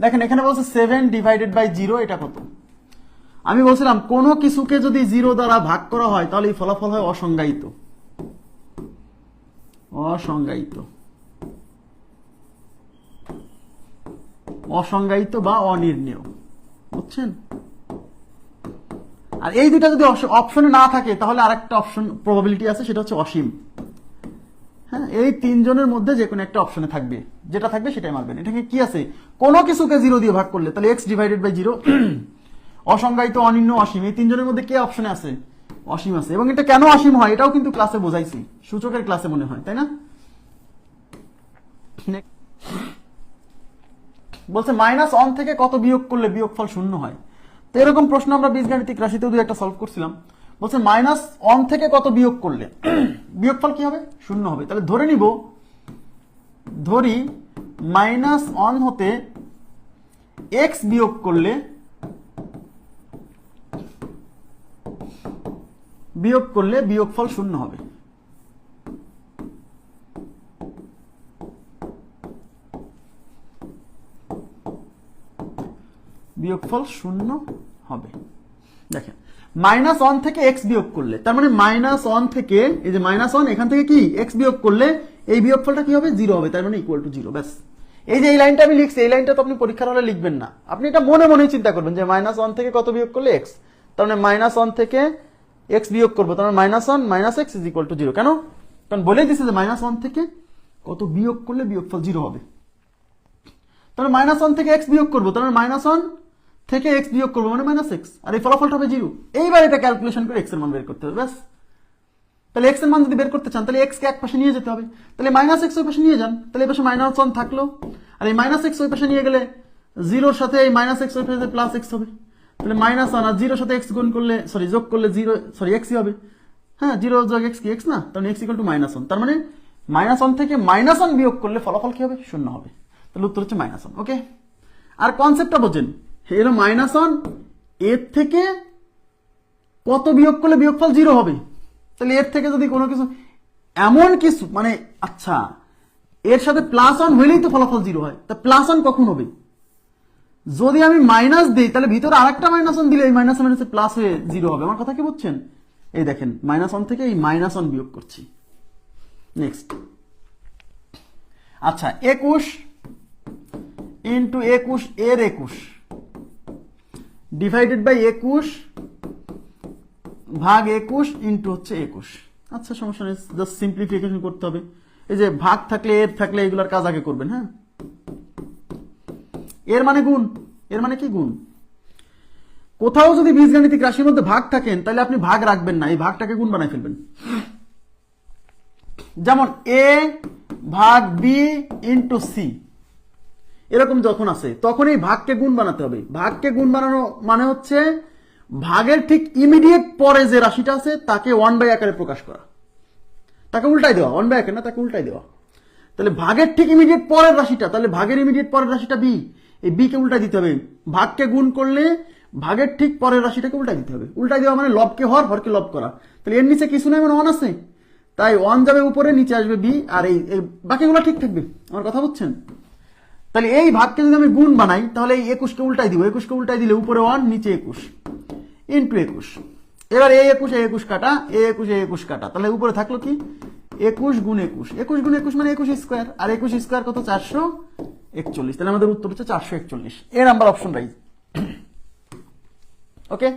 দেখেন, এখানে বলছে সেভেন ডিভাইডেড বাই জিরো এটা কত? আমি বলছিলাম, কোনো কিছুকে যদি জিরো দ্বারা ভাগ করা হয়, তাহলে এই ফলাফল হয় অসংজ্ঞায়িত। অসংজ্ঞায়িত। অসংজ্ঞায়িত বা অনির্ণেয়। বুঝছেন? আর এই দুটা যদি অপশনে না থাকে, তাহলে আরেকটা অপশন প্রবাবিলিটি আছে, সেটা হচ্ছে অসীম। হ্যাঁ এই তিনজনের মধ্যে যে কোনো একটা অপশনে থাকবে। যেটা থাকবে সেটাই মারবেন। এটাকে কি আছে? কোনো কিছুকে জিরো দিয়ে ভাগ করলে, তাহলে এক্স ডিভাইডেড বাই জিরো অসংজ্ঞায়িত অনির্ণ অসীম, এই তিনজনের মধ্যে কে অপশনে আছে? অসীম আছে। এবং এটা কেন অসীম হয়? এটাও কিন্তু ক্লাসে বোঝাইছি। সূচকের ক্লাসে মনে হয়, তাই না? বলছে মাইনাস অন থেকে কত বিয়োগ করলে বিয়োগফল শূন্য হয়? তো এরকম প্রশ্ন আমরা বীজগাণিতিক রাশিতেও দু একটা সলভ করছিলাম। বলছে মাইনাস অন থেকে কত বিয়োগ করলে? বিয়োগফল কি হবে? শূন্য হবে। তাহলে ধরে নিব, ধরি মাইনাস অন হতে এক্স বিয়োগ করলে বিয়োগ করলে বিয়োগফল শূন্য হবে। বিয়োগফল শূন্য হবে। দেখেন মাইনাস ওয়ান থেকে এক্স বিয়োগ করলে, তার মানে মাইনাস ওয়ান থেকে, এই যে মাইনাস ওয়ান এখান থেকে কি? এক্স বিয়োগ করলে এই বিয়োগফলটা কি হবে? জিরো হবে, তার মানে ইকুয়াল টু জিরো ব্যাস। এই যে এই লাইনটা আমি লিখছি, এই লাইনটা তো আপনি পরীক্ষার হলে লিখবেন না। আপনি এটা মনে মনেই চিন্তা করবেন যে মাইনাস ওয়ান থেকে কত বিয়োগ করলে এক্স তার মানে মাইনাস ওয়ান থেকে এক্স বিয়োগ করব, তার মানে minus one minus x is equal to zero কেন? কারণ বলেই দিচ্ছে যে মাইনাস ওয়ান থেকে কত বিয়োগ করলে বিয়োগফল জিরো হবে। তাহলে মাইনাস ওয়ান থেকে এক্স বিয়োগ করব তাহলে মাইনাস ওয়ান থেকে এক্স বিয়োগ করব মানে মাইনাস এক্স আর এই ফলাফলটা হবে জিরো এইবার এটা ক্যালকুলেশন করে এক্সের মান বের করতে হবে, ব্যাস। তাহলে এক্সের মান যদি বের করতে চান, তাহলে এক্স কে এক পাশে নিয়ে যেতে হবে। তাহলে মাইনাস এক্স ওই পাশে নিয়ে যান, তাহলে এই পাশে মাইনাস ওয়ান থাকল। আর এই মাইনাস এক্স ওই পাশে নিয়ে গেলে জিরোর সাথে এই মাইনাস এক্স ওই পাশে প্লাস এক্স হবে। তাহলে মাইনাস ওয়ান আর জিরোর সাথে এক্স গুণ করলে সরি যোগ করলে জিরো সরি এক্সই হবে। হ্যাঁ জিরো যোগ এক্স কি? এক্স না? তাহলে x equal to minus one তার মানে মাইনাস ওয়ান থেকে মাইনাস ওয়ান বিয়োগ করলে ফলাফল কি হবে? শূন্য হবে। তাহলে উত্তর হচ্ছে মাইনাস ওয়ান ওকে আর কনসেপ্টটা বোঝেন। এর মাইনাস ওয়ানের থেকে কত বিয়োগ করলে বিয়োগফল জিরো হবে? তাহলে এর থেকে যদি কোনো কিছু, এমন কিছু মানে আচ্ছা এর সাথে প্লাস ওয়ান হইলেই তো ফলাফল জিরো হয়। তা প্লাস ওয়ান কখন হবে? যদি আমি মাইনাস দিই, তাহলে ভিতরে আরেকটা মাইনাস ওয়ান দিলে এই মাইনাস ওয়ান প্লাস হয়ে জিরো হবে। আমার কথা কি বুঝছেন? এই দেখেন মাইনাস ওয়ান থেকে এই মাইনাস ওয়ান বিয়োগ করছি। নেক্সট আচ্ছা একুশ ইন্টু একুশ, এর একুশ। ডিভাইডেড বাই একুশ ভাগ একুশ ইন্টু হচ্ছে একুশ। আচ্ছা সমস্যা নেই জাস্ট সিম্পলিফিকেশন করতে হবে। এই যে ভাগ থাকলে, এর থাকলে এগুলোর কাজ আগে করবেন হ্যাঁ? এর মানে গুণ, এর মানে কি গুণ? কোথাও যদি বীজগাণিতিক রাশির মধ্যে ভাগ থাকেন, তাহলে আপনি ভাগ রাখবেন না, এই ভাগটাকে গুণ বানাই ফেলবেন। যেমন এ ভাগ বি ইন্টু সি এরকম যখন আছে তখন এই ভাগকে গুণ বানাতে হবে। ভাগকে গুণ বানানো মানে হচ্ছে, ভাগের ঠিক ইমিডিয়েট পরে যে রাশিটা আছে, তাকে ওয়ান বাই আকারে প্রকাশ করা। তাকে উল্টাই দেওয়া। ওয়ান বাই আকারে না, তাকে উল্টাই দেওয়া। তাহলে ভাগের ঠিক ইমিডিয়েট পরের রাশিটা, তাহলে ভাগের ইমিডিয়েট পরের রাশিটা বি এই বি কে উল্টাই দিতে হবে। ভাগকে গুণ করলে ভাগের ঠিক পরের রাশিটাকে উল্টাই দিতে হবে। উল্টাই দেওয়া মানে লবকে হর হরকে লব করা। তাহলে এর নিচে কিছু নাই মানে ওয়ান আছে। তাই ওয়ান যাবে উপরে, নিচে আসবে বি আর এই বাকিগুলো ঠিক থাকবে। আমার কথা বুঝছেন? তাহলে এই ভাগকে যদি আমি গুণ বানাই, তাহলে এই একুশকে উল্টাই দিব। একুশকে উল্টাই দিলে উপরে ওয়ান, নিচে একুশ। ইন্টু একুশ। এবার এই একুশ এই একুশ কাটা, এই একুশ এই একুশ কাটা। তাহলে উপরে থাকল কি? একুশ গুণ একুশ। একুশ গুণ একুশ মানে একুশ স্কোয়ার আর একুশ স্কোয়ার কত? চারশো একচল্লিশ। তাহলে আমাদের উত্তর হচ্ছে চারশো একচল্লিশ। A number option rise okay